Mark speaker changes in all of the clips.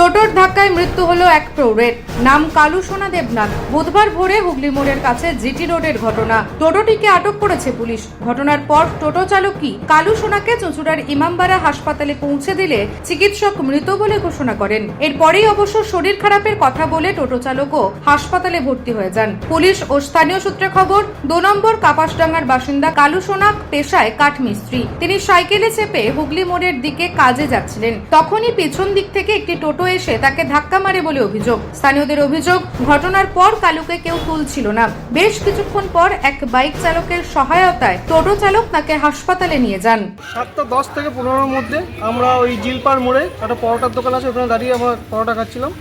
Speaker 1: টোটোর ধাক্কায় মৃত্যু হলো এক প্রৌঢ়ের। নাম কালু সোনা দেবনাথ। বুধবার ভোরে হুগলি মোড়ের কাছে জিটি রোডের ঘটনা। টোটোটিকে আটক করেছে পুলিশ। ঘটনার পর টোটো চালকই কালু সোনাকে চুঁচুড়ার ইমামবাড়া হাসপাতালে পৌঁছে দিলে চিকিৎসক মৃত বলে ঘোষণা করেন। এরপরেই অবশ্য শরীর খারাপের কথা বলে টোটো চালকও হাসপাতালে ভর্তি হয়ে যান। পুলিশ ও স্থানীয় সূত্রে খবর, দু নম্বর কাপাসডাঙ্গার বাসিন্দা কালু সোনা পেশায় কাঠমিস্ত্রি। তিনি সাইকেলে চেপে হুগলি মোড়ের দিকে কাজে যাচ্ছিলেন। তখনই পেছন দিক থেকে একটি টোটো এসে তাকে ধাক্কা মারে বলে অভিযোগ। স্থানীয়দের অভিযোগ, ঘটনার পর কালুকে কেউ তুলছিল না। বেশ কিছুক্ষণ পর এক বাইক চালকের সহায়তায় টোটো চালক তাকে হাসপাতালে নিয়ে যান।
Speaker 2: সাতটা দশ থেকে পনেরোর মধ্যে আমরা ওই জিলপার মোড়ে একটা পরোটার দোকান আছে, ওখানে দাঁড়িয়ে আমরা পরোটা খাচ্ছিলাম।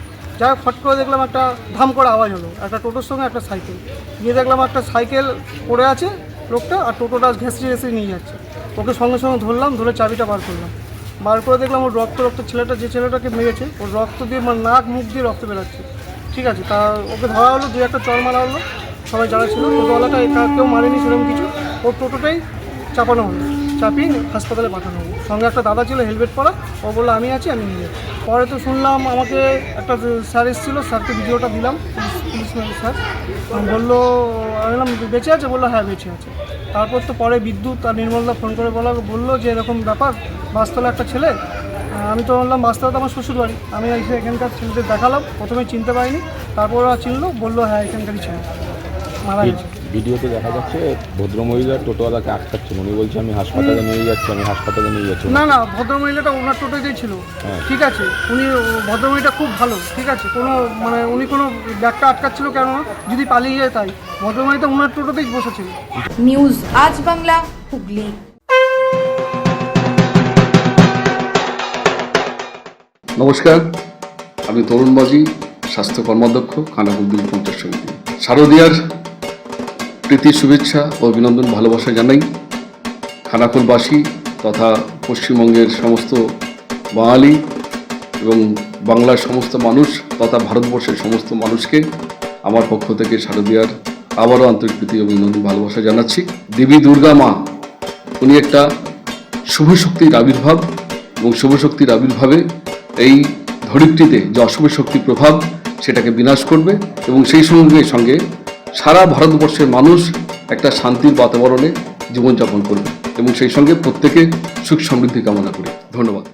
Speaker 2: হোক, ফট করে দেখলাম একটা ধাম করে আওয়াজ হলো, একটা টোটোর সঙ্গে একটা সাইকেল। গিয়ে দেখলাম একটা সাইকেল পড়ে আছে লোকটা আর টোটোটা ঘেঁষে ঘেঁষে নিয়ে যাচ্ছে। ওকে সঙ্গে সঙ্গে ধরলাম, ধরে চাবিটা বার করলাম। বার করে দেখলাম ওর রক্ত রক্ত ছেলেটা, যে ছেলেটাকে মেরেছে, ওর রক্ত দিয়ে মানে নাক, মুখ দিয়ে রক্ত বেরোচ্ছে। ঠিক আছে, তা ওকে ধরা হলো দু একটা চল মারা হলো, সবাই যারা ছিল টোটোওয়ালাটা একা- কেউ মারেনি সেরকম কিছু। ওর টোটোটাই চাপানো হলো, চাপিয়ে হাসপাতালে পাঠানো হলো। সঙ্গে একটা দাদা ছিল হেলমেট পরা, ও বলল, আমি আছি, আমি নিয়ে পরে তো শুনলাম আমাকে একটা স্যার এসেছিল, স্যারকে ভিডিওটা দিলাম, পুলিশ পুলিশ স্যার। বলল, আমি বেঁচে আছে? বলল হ্যাঁ বেঁচে আছে। তারপর তো পরে বিদ্যুৎ আর নির্মলদা ফোন করে বলা বলল যে এরকম ব্যাপার, বাসতলা একটা ছেলে। আমি তো বললাম, বাসতলা তো আমার শ্বশুর বাড়ি আমি এসে এখানকার ছেলেদের দেখালাম, প্রথমে চিনতে পারিনি, তারপর ওরা চিনলো, বলল হ্যাঁ এখানকারই ছেলে।
Speaker 3: ভিডিওতে দেখা যাচ্ছে ভদ্রমহিলা টোটোওয়ালাকে আটকাচ্ছেন উনি বলছে আমি হাসপাতালে নিয়ে যাচ্ছি আমি হাসপাতালে নিয়ে যাচ্ছি।
Speaker 2: না না ভদ্রমহিলাটা ওনার টোটোতেই ছিল।
Speaker 3: হ্যাঁ।
Speaker 2: ঠিক আছে উনি ভদ্রমহিলাটা খুব ভালো ঠিক আছে। কোনো মানে উনি কোনো ব্যাগটা আটকাচ্ছিল কেন যদি পালিয়ে যায় তাই। ভদ্রমহিলা ওনার টোটোতেই বসেছিল।
Speaker 1: নিউজ আজ বাংলা হুগলি।
Speaker 4: নমস্কার আমি তরুণ বাজি স্বাস্থ্য কর্মাধ্যক্ষ খানাকুদ্দিন পঞ্চায়েত সমিতি। শারদীয়ার প্রীতি শুভেচ্ছা ও অভিনন্দন, ভালোবাসা জানাই। খানাকুলবাসী তথা পশ্চিমবঙ্গের সমস্ত বাঙালি এবং বাংলার সমস্ত মানুষ তথা ভারতবর্ষের সমস্ত মানুষকে আমার পক্ষ থেকে শারদীয়ার আবারও আন্তরিক প্রীতি, অভিনন্দন, ভালোবাসা জানাচ্ছি। দেবী দুর্গা মা, উনি একটা শুভ শক্তির আবির্ভাব এবং শুভ শক্তির আবির্ভাবে এই ধরিত্রীতে যে অশুভ শক্তির প্রভাব সেটাকে বিনাশ করবে এবং সেই সঙ্গে সঙ্গে সারা ভারতবর্ষের মানুষ একটা শান্তির বাতাবরণে জীবনযাপন করবে এবং সেই সঙ্গে প্রত্যেকে সুখ সমৃদ্ধি কামনা করি। ধন্যবাদ।